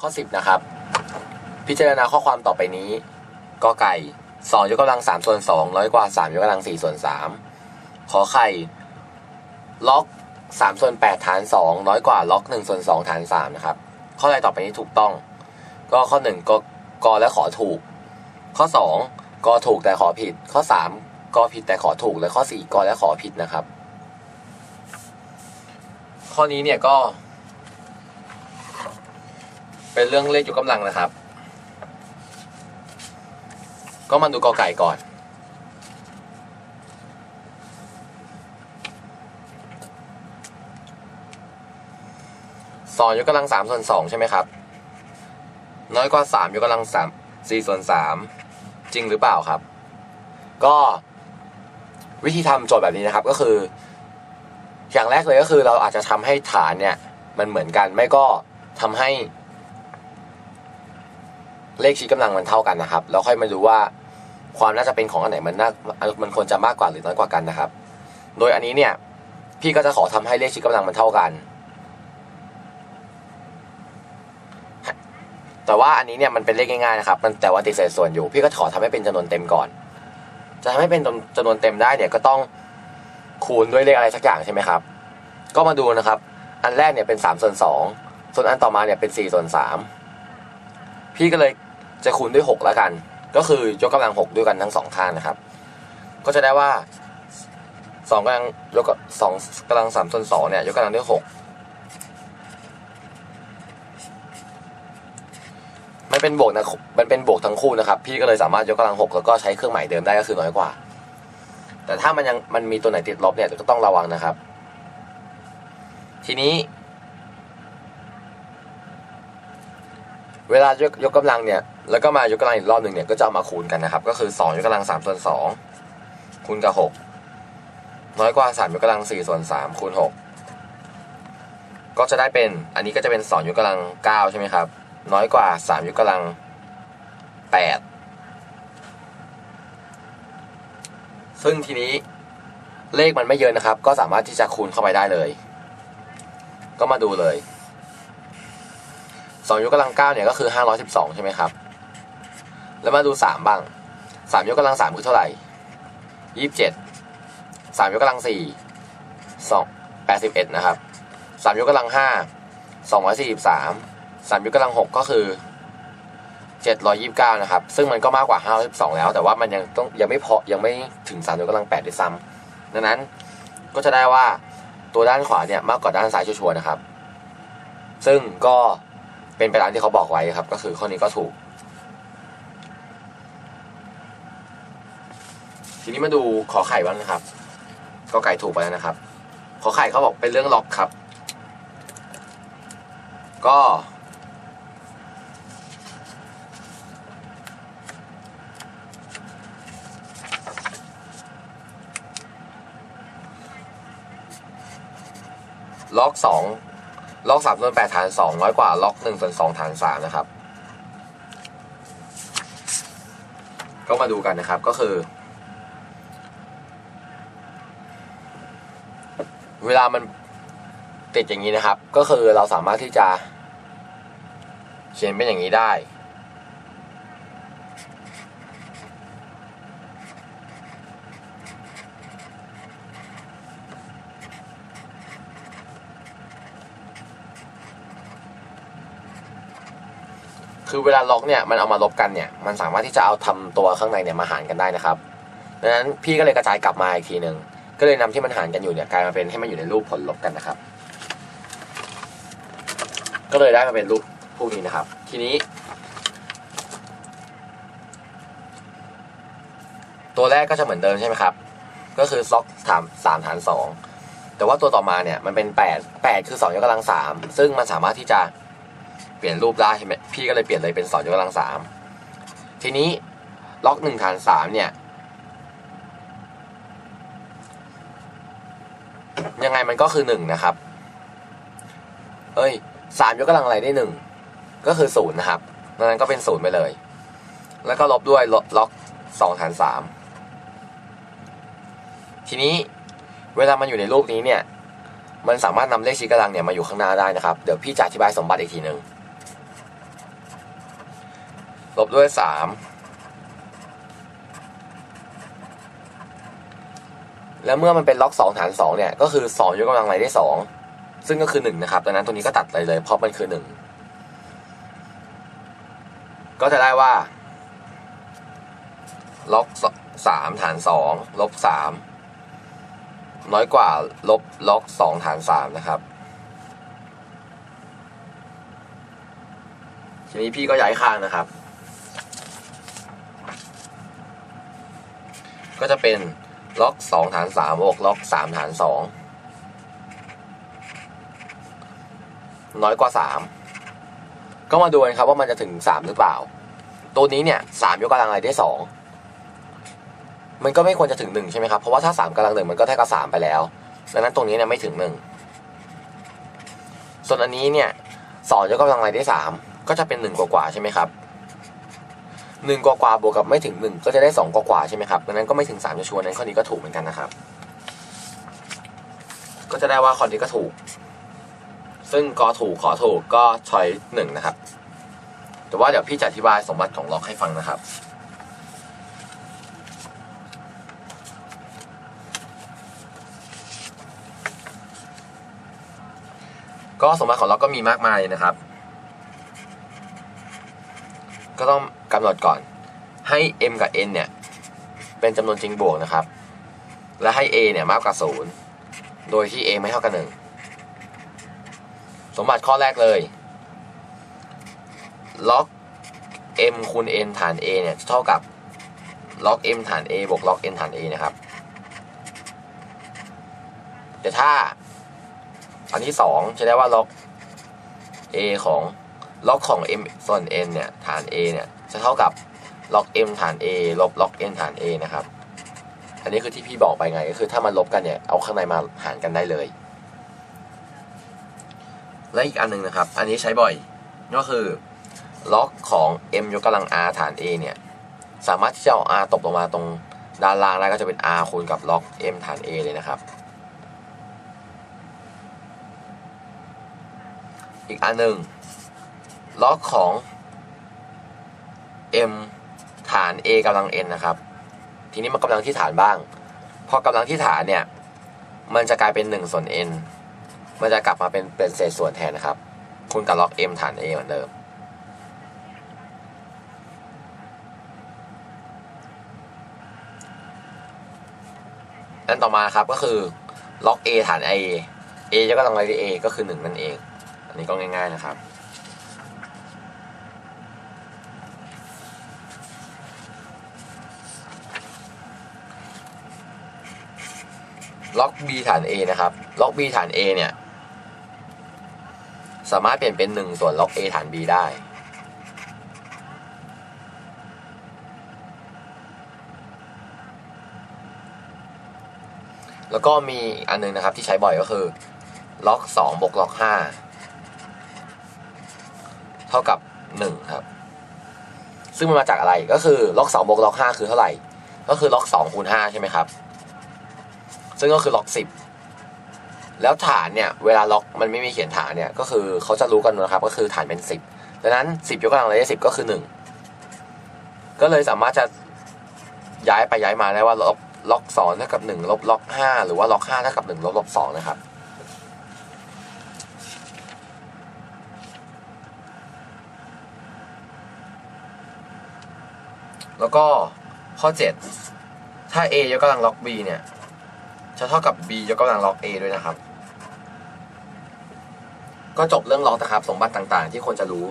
ข้อ 10 นะครับ พิจารณาข้อความต่อไปนี้กอไก่2ยกกำลัง3ส่วน2น้อยกว่า 3ยกกำลัง4ส่วน3ขอไข่ ล็อก3ส่วน8ฐาน 2 น้อยกว่าล็อก1ส่วน2ฐาน3นะครับ ข้อใดต่อไปนี้ถูกต้อง ก็ข้อ1กกและขอถูก ข้อ 2กอถูกแต่ขอผิด ข้อ 3กอผิดแต่ขอถูก และข้อ 4กอและขอผิดนะครับ ข้อนี้เนี่ยก็ เป็นเรื่องเลขยกกำลังนะครับ ก็มาดูกอไก่ก่อน สองยกกำลังสามส่วนสองใช่ไหมครับ น้อยกว่าสามยกกำลังสามสี่ส่วนสามจริงหรือเปล่าครับ ก็วิธีทำโจทย์แบบนี้นะครับ ก็คือ อย่างแรกเลยก็คือเราอาจจะทำให้ฐานเนี่ย มันเหมือนกันไม่ก็ทำให้ เลขชี้กำลังมันเท่ากันนะครับแล้วค่อยมาดูว่าความน่าจะเป็นของอันไหนมันน่ามันควรจะมากกว่าหรือน้อยกว่ากันนะครับ โดยอันนี้เนี่ยพี่ก็จะขอทำให้เลขชี้กำลังมันเท่ากัน แต่ว่าอันนี้เนี่ยมันเป็นเลขง่ายๆนะครับมันแต่ว่าติดเศษส่วนอยู่ พี่ก็ขอทำให้เป็นจำนวนเต็มก่อน จะทำให้เป็นจำนวนเต็มได้เนี่ยก็ต้องคูณด้วยเลขอะไรสักอย่างใช่ไหมครับ ก็มาดูนะครับ อันแรกเนี่ยเป็นสามส่วนสองส่วนอันต่อมาเนี่ยเป็นสี่ส่วนสามพี่ก็เลย จะคูณด้วยหกแล้วกัน ก็คือยกกำลังหกด้วยกันทั้งสองข้างนะครับ ก็จะได้ว่าสองกำลังยกสองกำลังสามส่วนสองเนี่ยยกกำลังด้วยหกมันเป็นบวกนะมันเป็นบวกทั้งคู่นะครับ พี่ก็เลยสามารถยกกำลังหกแล้วก็ใช้เครื่องหมายเดิมได้ก็คือน้อยกว่า แต่ถ้ามันยังมันมีตัวไหนติดลบเนี่ยก็ต้องระวังนะครับ ทีนี้ เวลายกยกกำลังเนี่ยแล้วก็มายกกำลังอีกรอบหนึ่งเนี่ยก็จะเอามาคูณกันนะครับ ก็คือสองยกกำลังสามส่วนสองคูณกับหกน้อยกว่าสามยกกำลังสี่ส่วนสามคูณหกก็จะได้เป็นอันนี้ก็จะเป็นสองยกกำลังเก้าใช่ไหมครับ น้อยกว่าสามยกกำลังแปดซึ่งทีนี้เลขมันไม่เยอะนะครับ ก็สามารถที่จะคูณเข้าไปได้เลย ก็มาดูเลย สองยกกำลังเก้าเนี่ยก็คือห้าร้อยสิบสองใช่ไหมครับ แล้วมาดูสามบ้างสามยกกำลังสามคือเท่าไหร่ยี่สิบเจ็ดสามยกกำลังสี่สองแปดสิบเอ็ดนะครับสามยกกำลังห้าสองร้อยสี่สิบสามสามยกกำลังหกก็คือเจ็ดร้อยยี่สิบเก้านะครับ ซึ่งมันก็มากกว่าห้าร้อยสิบสองแล้ว แต่ว่ามันยังต้องยังไม่พอยังไม่ถึงสามยกกำลังแปดด้วยซ้ำดังนั้นก็จะได้ว่าตัวด้านขวาเนี่ยมากกว่าด้านซ้ายชัวร์นะครับ ซึ่งก็ เป็นไปตามที่เขาบอกไว้ครับ ก็คือข้อนี้ก็ถูก ทีนี้มาดูขอไข่บ้างนะครับ ก็ไก่ถูกไปแล้วนะครับ ขอไข่เขาบอกเป็นเรื่องล็อกครับ ก็ ล็อกสอง ล็อกสามส่วนแปดฐานสองน้อยกว่าล็อกหนึ่งส่วนสองฐานสามนะครับ ก็มาดูกันนะครับก็คือ เวลามันติดอย่างนี้นะครับ ก็คือเราสามารถที่จะเขียนเป็นอย่างนี้ได้ คือเวลาล็อกเนี่ยมันเอามาลบกันเนี่ยมันสามารถที่จะเอาทำตัวข้างในเนี่ยมาหารกันได้นะครับดังนั้นพี่ก็เลยกระจายกลับมาอีกทีหนึ่งก็เลยนำที่มันหารกันอยู่เนี่ยกลายมาเป็นให้มันอยู่ในรูปผลลบกันนะครับ ก็เลยได้มาเป็นรูปพวกนี้นะครับ ทีนี้ ตัวแรกก็จะเหมือนเดิมใช่ไหมครับ ก็คือล็อกสามสามฐานสองแต่ว่าตัวต่อมาเนี่ยมันเป็นแปดแปดคือสองยกกำลังสามซึ่งมันสามารถที่จะ เปลี่ยนรูปได้ใช่ไหมพี่ก็เลยเปลี่ยนเลยเป็นสองยกกำลังสามทีนี้ล็อกหนึ่งฐานสามเนี่ย ยังไงมันก็คือหนึ่งนะครับ เอ้ยสามยกกำลังอะไรได้หนึ่งก็คือศูนย์นะครับดังนั้นก็เป็นศูนย์ไปเลย แล้วก็ลบด้วยลบล็อกสองฐานสามทีนี้เวลามันอยู่ในรูปนี้เนี่ย มันสามารถนำเลขชี้กำลังเนี่ยมาอยู่ข้างหน้าได้นะครับ เดี๋ยวพี่จะอธิบายสมบัติอีกทีหนึ่ง ลบด้วยสามแล้วเมื่อมันเป็นล็อกสองฐานสองเนี่ย ก็คือสองยกกำลังไรได้สองซึ่งก็คือหนึ่งนะครับดังนั้นตรงนี้ก็ตัดเลยเลยเพราะมันคือหนึ่งก็จะได้ว่า ล็อกสามฐานสองลบสามน้อยกว่าลบล็อกสองฐานสามนะครับ ทีนี้พี่ก็ย้ายข้างนะครับ ก็จะเป็นล็อกสองฐานสามบวกล็อกสามฐานสองน้อยกว่าสามก็มาดูกันครับว่ามันจะถึงสามหรือเปล่า ตัวนี้เนี่ยสามยกกำลังอะไรได้สองมันก็ไม่ควรจะถึงหนึ่งใช่ไหมครับ เพราะว่าถ้าสามกำลังหนึ่งมันก็เท่ากับสามไปแล้วดังนั้นตรงนี้เนี่ยไม่ถึงหนึ่งส่วนอันนี้เนี่ยสองยกกำลังอะไรได้สามก็จะเป็นหนึ่งกว่าๆใช่ไหมครับ หนึ่งกว่าบวกกับไม่ถึงหนึ่งก็จะได้สองกว่าใช่ไหมครับดังนั้นก็ไม่ถึงสามจะชวนนั้นข้อนี้ก็ถูกเหมือนกันนะครับ ก็จะได้ว่าข้อนี้ก็ถูก ซึ่งกอถูกขอถูกก็ชอยหนึ่งนะครับ แต่ว่าเดี๋ยวพี่จะอธิบายสมบัติของล็อกให้ฟังนะครับก็สมบัติของล็อกก็มีมากมายนะครับ ก็ต้อง กำหนดก่อนให้ m กับ n เนี่ย เป็นจำนวนจริงบวกนะครับ และให้ a เนี่ยมากกว่าศูนย์โดยที่ a ไม่เท่ากับหนึ่งสมบัติข้อแรกเลย ล็อก m คูณ n ฐาน a เนี่ยเท่ากับ ล็อก m ฐาน a บวกล็อก n ฐาน a นะครับ แต่ถ้า อันที่สองจะได้ว่าล็อก a ของล็อกของ m ส่วน n เนี่ย ฐาน a เนี่ย จะเท่ากับล็อก m ฐาน a ลบล็อก n ฐาน a นะครับ อันนี้คือที่พี่บอกไปไง ก็คือถ้ามันลบกันเนี่ยเอาข้างในมาหารกันได้เลย และอีกอันหนึ่งนะครับ อันนี้ใช้บ่อยก็คือล็อกของ m ยกกำลัง r ฐาน a เนี่ยสามารถที่จะเอา r ตกลงมาตรงด้านล่างได้ก็จะเป็น r คูณกับล็อก m ฐาน a เลยนะครับ อีกอันหนึ่งล็อกของ m ฐาน a กำลัง n นะครับ ทีนี้มันกำลังที่ฐานบ้าง พอกำลังที่ฐานเนี่ย มันจะกลายเป็น 1 ส่วน n มันจะกลับมาเป็นเป็นเศษส่วนแทนนะครับ คูณกับล็อก m ฐาน a เหมือนเดิม อันต่อมาครับก็คือล็อก a ฐาน a a ยกกำลังอะไรที่ a ก็คือ 1 นั่นเอง อันนี้ก็ง่าย ๆนะครับ ล็อก b ฐาน a นะครับ ล็อก b ฐาน a เนี่ย สามารถเปลี่ยนเป็น 1 ส่วนล็อก a ฐาน b ได้ แล้วก็มีอันหนึงนะครับที่ใช้บ่อยก็คือ ล็อก2บวกล็อก 5 เท่ากับ 1 ครับ ซึ่งมันมาจากอะไรก็คือล็อก2บวกล็อก 5 คือเท่าไหร่ ก็คือล็อก2คูณ5ใช่ไหมครับ ซึ่งก็คือล็อกสิบแล้วฐานเนี่ยเวลาล็อกมันไม่มีเขียนฐานเนี่ยก็คือเขาจะรู้กันนะครับก็คือฐานเป็นสิบดังนั้นสิบยกกำลังเลยได้สิบก็คือหนึ่งก็เลยสามารถจะย้ายไปย้ายมาได้ว่าล็อกล็อกสองเท่ากับหนึ่งลบล็อกห้าหรือว่าล็อกห้าเท่ากับหนึ่งลบล็อกสองนะครับแล้วก็ข้อเจ็ดถ้า a ยกกำลังล็อก b เนี่ย จะเท่ากับ b ยกกำลังล็อก a ด้วยนะครับ ก็จบเรื่องล็อกนะครับ สมบัติต่างๆ ที่ควรจะรู้